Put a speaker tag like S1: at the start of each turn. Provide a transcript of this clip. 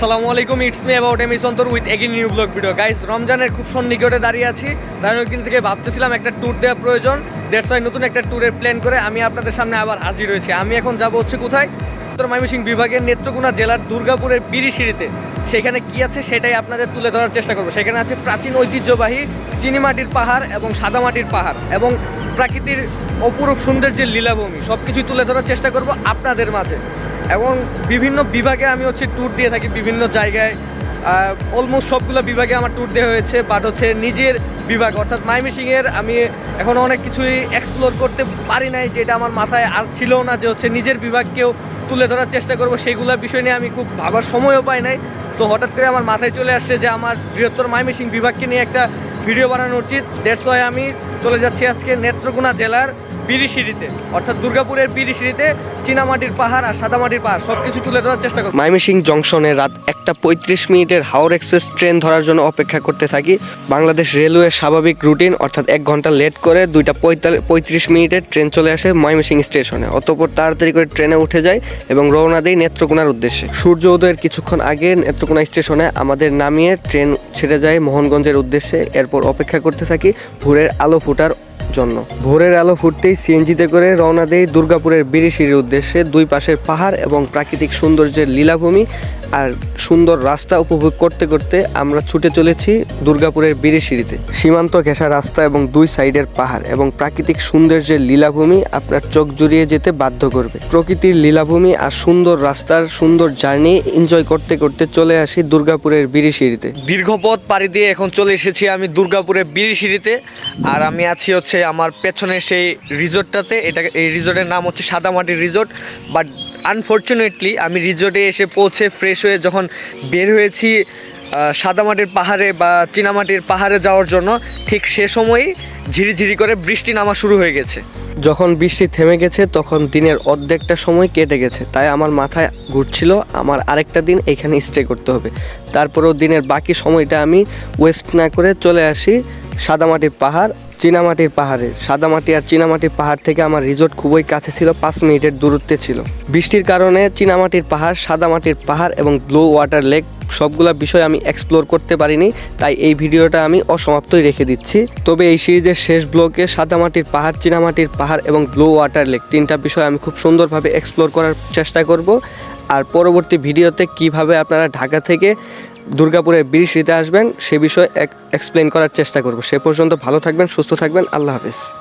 S1: আসসালামু আলাইকুম it's me about M Antar with again new blog video guys রমজানের খুব সন্নিকটে দাঁড়িয়ে আছি। তাই ওইখান থেকে ভাবতেছিলাম একটা ট্যুর দেওয়া প্রয়োজন। দেড় ছয় নতুন একটা ট্যুরের প্ল্যান করে আমি আপনাদের সামনে আবার হাজির হয়েছি। আমি এখন যাব হচ্ছে কোথায়? উত্তর ময়মনসিংহ বিভাগের নেত্রকোনা জেলার দুর্গাপুরের বিরিশিরিতে সেখানে কি আছে সেটাই আপনাদের তুলে ধরার চেষ্টা করব। সেখানে আছে প্রাচীন ঐতিহ্যবাহী চিনিমাটির পাহাড় এবং সাদামাটির পাহাড় এবং প্রাকৃতির অপরূপ সৌন্দর্যের লীলাভূমি। সব কিছুই তুলে ধরার চেষ্টা করব আপনাদের মাঝে। এবং বিভিন্ন বিভাগে আমি হচ্ছে ট্যুর দিয়ে থাকি বিভিন্ন জায়গায়। অলমোস্ট সবগুলো বিভাগে আমার ট্যুর দেওয়া হয়েছে বাট হচ্ছে নিজের বিভাগ, অর্থাৎ মাইমিসিংয়ের আমি এখনও অনেক কিছুই এক্সপ্লোর করতে পারি নাই, যেটা আমার মাথায় আর ছিল না যে হচ্ছে নিজের বিভাগকেও তুলে ধরার চেষ্টা করব। সেগুলো বিষয় নিয়ে আমি খুব ভাবার সময়ও পাই নাই। তো হঠাৎ করে আমার মাথায় চলে আসছে যে আমার বৃহত্তর মাইমিসিং বিভাগকে নিয়ে একটা ভিডিও বানানো উচিত। ওয়াই আমি চলে যাচ্ছি আজকে নেত্রকোনা জেলার বিরিশিরিতে অর্থাৎ দুর্গাপুরের বিরিশিরিতে চীনামাটির পাহাড় আর সাদামাটির পাহাড় সব কিছু তুলে ধরার চেষ্টা করব
S2: মাইমিসিং জংশনে রাত একটা পঁয়ত্রিশ মিনিটের হাওড় এক্সপ্রেস ট্রেন ধরার জন্য অপেক্ষা করতে থাকি। বাংলাদেশ রেলওয়ের স্বাভাবিক রুটিন, অর্থাৎ এক ঘণ্টা লেট করে দুইটা পঁয়ত্রিশ মিনিটের ট্রেন চলে আসে ময়মনসিং স্টেশনে। অতপর তাড়াতাড়ি করে ট্রেনে উঠে যায় এবং রওনা দেয় নেত্রকোনার উদ্দেশ্যে। সূর্য উদয়ের কিছুক্ষণ আগে নেত্রকোনা স্টেশনে আমাদের নামিয়ে ট্রেন ছেড়ে যায় মোহনগঞ্জের উদ্দেশ্যে। এরপর অপেক্ষা করতে থাকি ভোরের আলো ফোটার জন্য। ভোরের আলো ফুটতেই সিএনজিতে করে রওনা দেয় দুর্গাপুরের বিরিশির উদ্দেশ্যে দুই পাশের পাহাড় এবং প্রাকৃতিক সৌন্দর্যের লীলাভূমি আর সুন্দর রাস্তা উপভোগ করতে করতে আমরা ছুটে চলেছি দুর্গাপুরের বিরিশিরিতে সীমান্ত ঘেঁষা রাস্তা এবং দুই সাইডের পাহাড় এবং প্রাকৃতিক সৌন্দর্যের লীলাভূমি আপনার চোখ জুড়িয়ে যেতে বাধ্য করবে। প্রকৃতির লীলাভূমি আর সুন্দর রাস্তার সুন্দর জার্নি এনজয় করতে করতে চলে আসি দুর্গাপুরের বিরিশিরিতে
S1: দীর্ঘ পথ পাড়ি দিয়ে এখন চলে এসেছি আমি দুর্গাপুরের বিরিশিরিতে আর আমি আছি হচ্ছে আমার পেছনে সেই রিসোর্টটাতে। এটা এই রিসোর্টের নাম হচ্ছে সাদামাটির রিসোর্ট, বাট আনফর্চুনেটলি আমি রিসোর্টে এসে পৌঁছে ফ্রেশ হয়ে যখন বের হয়েছি সাদামাটির পাহাড়ে বা চীনামাটির পাহাড়ে যাওয়ার জন্য, ঠিক সে সময়ই ঝিরিঝিরি করে বৃষ্টি নামা শুরু হয়ে গেছে।
S2: যখন বৃষ্টি থেমে গেছে, তখন দিনের অর্ধেকটা সময় কেটে গেছে। তাই আমার মাথায় ঘুরছিল, আমার আরেকটা দিন এখানে স্টে করতে হবে। তারপরেও দিনের বাকি সময়টা আমি ওয়েস্ট না করে চলে আসি সাদামাটির পাহাড় চীনামাটির পাহাড়ে সাদামাটি আর চীনামাটির পাহাড় থেকে আমার রিসোর্ট খুবই কাছে ছিল, পাঁচ মিনিটের দূরত্বে ছিল। বৃষ্টির কারণে চীনামাটির পাহাড় সাদামাটির পাহাড় এবং ব্লু ওয়াটার লেক সবগুলা বিষয় আমি এক্সপ্লোর করতে পারিনি, তাই এই ভিডিওটা আমি অসমাপ্তই রেখে দিচ্ছি। তবে এই সিরিজের শেষ ব্লকে সাদামাটির পাহাড়, চীনামাটির পাহাড় এবং ব্লু ওয়াটার লেক তিনটা বিষয় আমি খুব সুন্দরভাবে এক্সপ্লোর করার চেষ্টা করব। আর পরবর্তী ভিডিওতে কীভাবে আপনারা ঢাকা থেকে দুর্গাপুরের বিরিশিতে আসবেন, সে বিষয়ে এক্সপ্লেন করার চেষ্টা করব। সে পর্যন্ত ভালো থাকবেন, সুস্থ থাকবেন, আল্লাহ হাফিজ।